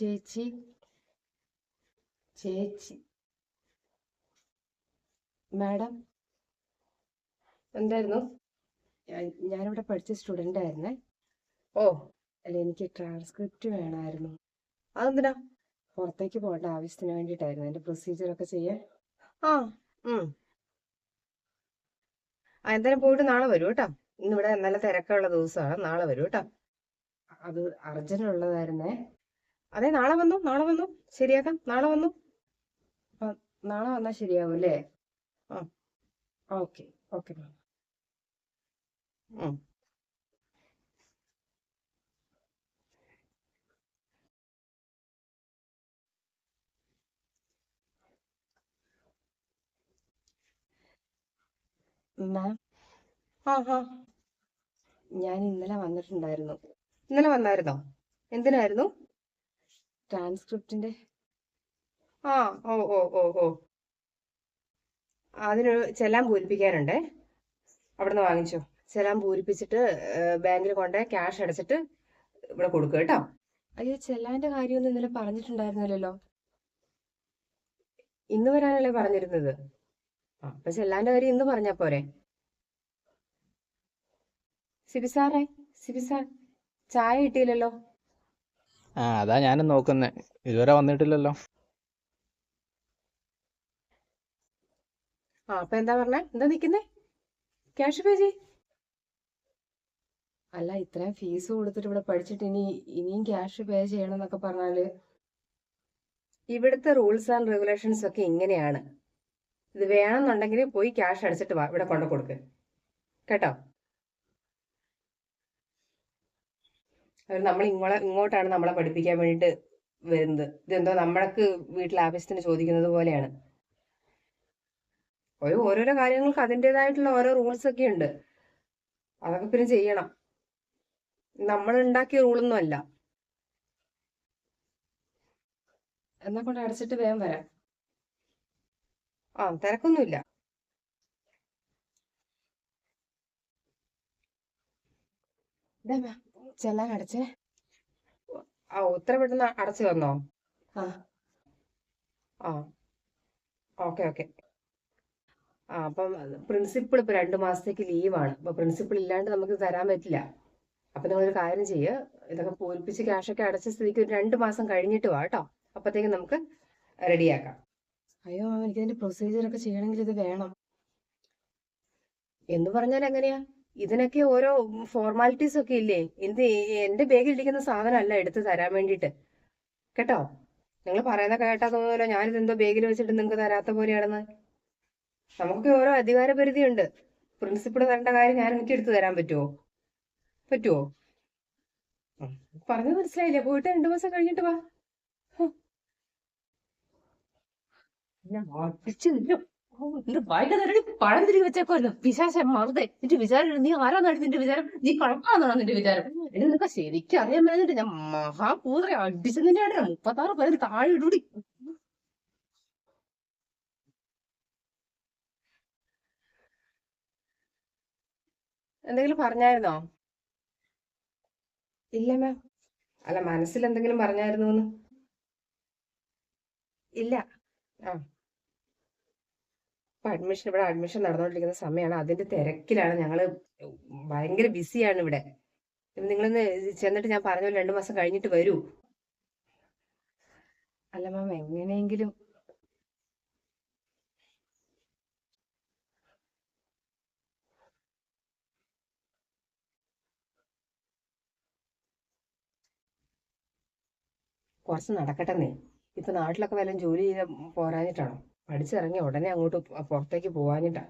ചേച്ചി. ചേച്ചി. മാഡം. എന്തായിരുന്നു? ഞാൻ- ഞാനിവിടെ പഠിച്ച സ്റ്റുഡന്റ് ആയിരുന്നേ. ഓ. അല്ല എനിക്ക് ട്രാൻസ്ക്രിപ്റ്റ് വേണമായിരുന്നു. അതെന്തിനാ? പുറത്തേക്ക് പോകേണ്ട ആവശ്യത്തിന് വേണ്ടിയിട്ടായിരുന്നു. എന്റെ പ്രൊസീജിയറൊക്കെ ചെയ്യാൻ. ആ ഉം. ആ എന്തായാലും പോയിട്ട് നാളെ വരൂ കേട്ടോ. ഇന്നിവിടെ നല്ല തിരക്കുള്ള ദിവസമാണ്. നാളെ വരൂ കേട്ടോ. അത് അർജന്റ് ഉള്ളതായിരുന്നേ. അതെ നാളെ വന്നു നാളെ വന്നു. ശരിയാക്കാം നാളെ വന്നു. നാളെ വന്നാൽ ശരിയാവും അല്ലേ? ആ. Okay okay ma'am. ഞാൻ ഇന്നലെ വന്നിട്ടുണ്ടായിരുന്നു. ഇന്നലെ വന്നായിരുന്നോ? എന്തിനായിരുന്നു? ട്രാൻസ്ക്രിപ്റ്റിന്റെ ആ ഓ ഓ ഓ ഓ. അതിനൊരു ചെല്ലാൻ പൂരിപ്പിക്കാനുണ്ടേ. അവിടുന്ന് വാങ്ങിച്ചോ. ചെല്ലാൻ പൂരിപ്പിച്ചിട്ട് ബാങ്കിൽ കൊണ്ട് ക്യാഷ് അടച്ചിട്ട് ഇവിടെ കൊടുക്കുക കേട്ടോ. അയ്യോ ചെല്ലാന്റെ കാര്യമൊന്നും ഇന്നലെ പറഞ്ഞിട്ടുണ്ടായിരുന്നില്ലല്ലോ. ഇന്ന് വരാനല്ലേ പറഞ്ഞിരുന്നത്? അപ്പൊ ചെല്ലാന്റെ കാര്യം ഇന്ന് പറഞ്ഞാ പോരെ. സിബിസാറേ സിബിസാർ ചായ കിട്ടിയില്ലല്ലോ. ആ അതാ ഞാനും നോക്കുന്നത് ഇതുവരെ വന്നിട്ടില്ലല്ലോ. ആ അപ്പൊ എന്താ പറഞ്ഞേ? എന്താ നിക്കുന്നേ? ക്യാഷ് പേ ചെയ് അല്ല ഇത്രയും ഫീസ് കൊടുത്തിട്ട് ഇവിടെ പഠിച്ചിട്ട് ഇനി ഇനിയും ക്യാഷ് പേ ചെയ്യണം എന്നൊക്കെ പറഞ്ഞാൽ ഇവിടുത്തെ റൂൾസ് ആൻഡ് റെഗുലേഷൻസ് ഒക്കെ ഇങ്ങനെയാണ്. ഇത് വേണമെന്നുണ്ടെങ്കിൽ പോയി ക്യാഷ് അടച്ചിട്ട് വാ ഇവിടെ കൊണ്ടു കൊടുക്ക്. കേട്ടോ? അവർ നമ്മൾ ഇങ്ങോട്ട് ഇങ്ങോട്ടാണ് നമ്മളെ പഠിപ്പിക്കാൻ വേണ്ടിയിട്ട് വരുന്നത്. ഇതെന്തോ നമ്മൾക്ക് വീട്ടിൽ ആവശ്യത്തിന് ചോദിക്കുന്നത് പോലെയാണ്. ഓരോ ഓരോരോ കാര്യങ്ങൾക്ക് അതിന്റെതായിട്ടുള്ള ഓരോ റൂൾസ് ഒക്കെ ഉണ്ട്. അതൊക്കെ പിന്നെ ചെയ്യണം. നമ്മൾ ഉണ്ടാക്കിയ റൂളൊന്നും അല്ല. എന്നാ കൊണ്ട് അടച്ചിട്ട് വേഗം വരാം. ആ തിരക്കൊന്നുമില്ല. ഇതാ ചെല്ലാൻ അടച്ചേ. ആ ഉത്തര പെട്ടെന്ന് അടച്ചു തന്നോ? ആ. ആ. Okay okay. ആ അപ്പം പ്രിൻസിപ്പിൾ ഇപ്പൊ രണ്ടു മാസത്തേക്ക് ലീവാണ്. അപ്പൊ പ്രിൻസിപ്പിൾ ഇല്ലാണ്ട് നമുക്ക് തരാൻ പറ്റില്ല. അപ്പൊ നിങ്ങളൊരു കാര്യം ചെയ്യുക ഇതൊക്കെ പൂരിപ്പിച്ച് ക്യാഷൊക്കെ അടച്ച സ്ഥിതിക്ക് ഒരു രണ്ട് മാസം കഴിഞ്ഞിട്ട് വാ കേട്ടോ. അപ്പത്തേക്ക് നമുക്ക് റെഡിയാക്കാം. അയ്യോ മാം എനിക്ക് ഇതിന്റെ പ്രൊസീജിയർ ഒക്കെ ചെയ്യണമെങ്കിൽ ഇത് വേണം. എന്ന് പറഞ്ഞാൽ എങ്ങനെയാ? ഇതിനൊക്കെ ഓരോ ഫോർമാലിറ്റീസ് ഒക്കെ ഇല്ലേ? എന്ത് എന്റെ ബാഗിൽ ഇരിക്കുന്ന സാധനമല്ല എടുത്തു തരാൻ വേണ്ടിയിട്ട്. കേട്ടോ? നിങ്ങൾ പറയുന്ന കേട്ടാ തോന്നുമല്ലോ ഞാനിത് എന്തോ ബാഗിൽ വെച്ചിട്ട് നിങ്ങൾക്ക് തരാത്ത പോലെയാണെന്ന്. നമുക്കൊക്കെ ഓരോ അധികാര പരിധിയുണ്ട് പ്രിൻസിപ്പിൾ തരേണ്ട കാര്യം ഞാൻ എനിക്ക് എടുത്തു തരാൻ പറ്റുമോ പറ്റുമോ പറഞ്ഞു പറഞ്ഞത് മനസ്സിലായില്ലേ? പോയിട്ട് രണ്ടു മാസം കഴിഞ്ഞിട്ട് വാ. ഞാൻ എന്റെ വായിന്റെ നരടി പഴം തിരികെ വെച്ചേക്കുമായിരുന്നു പിശാശം മറുതെ. നിന്റെ വിചാരം നീ ആരാന്നായിരുന്നു നിന്റെ വിചാരം? നീ കണക്കാന്നാണോ നിന്റെ വിചാരം? എന്നെ നിനക്ക് ശരിക്കും അറിയാൻ മേലിട്ട് ഞാൻ മഹാപൂതറെ അടിച്ചതിന്റെ ആടെ മുപ്പത്താറ് പേര് താഴെ ഇടൂടി. എന്തെങ്കിലും പറഞ്ഞായിരുന്നോ? ഇല്ല മാം. അല്ല മനസ്സിൽ എന്തെങ്കിലും പറഞ്ഞായിരുന്നു ഇല്ല. ആ. ഇപ്പൊ അഡ്മിഷൻ ഇവിടെ അഡ്മിഷൻ നടന്നുകൊണ്ടിരിക്കുന്ന സമയമാണ് അതിന്റെ തിരക്കിലാണ് ഞങ്ങൾ ഭയങ്കര ബിസിയാണ് ഇവിടെ. നിങ്ങളൊന്ന് ചെന്നിട്ട് ഞാൻ പറഞ്ഞ പോലെ രണ്ടു മാസം കഴിഞ്ഞിട്ട് വരൂ. അല്ല മാം എങ്ങനെയെങ്കിലും കുറച്ച് നടക്കട്ടെന്നേ. ഇപ്പൊ നാട്ടിലൊക്കെ വല്ലതും ജോലി ചെയ്ത പോരാഞ്ഞിട്ടാണോ? പഠിച്ചിറങ്ങി ഉടനെ അങ്ങോട്ട് പുറത്തേക്ക് പോവാഞ്ഞിട്ടാ.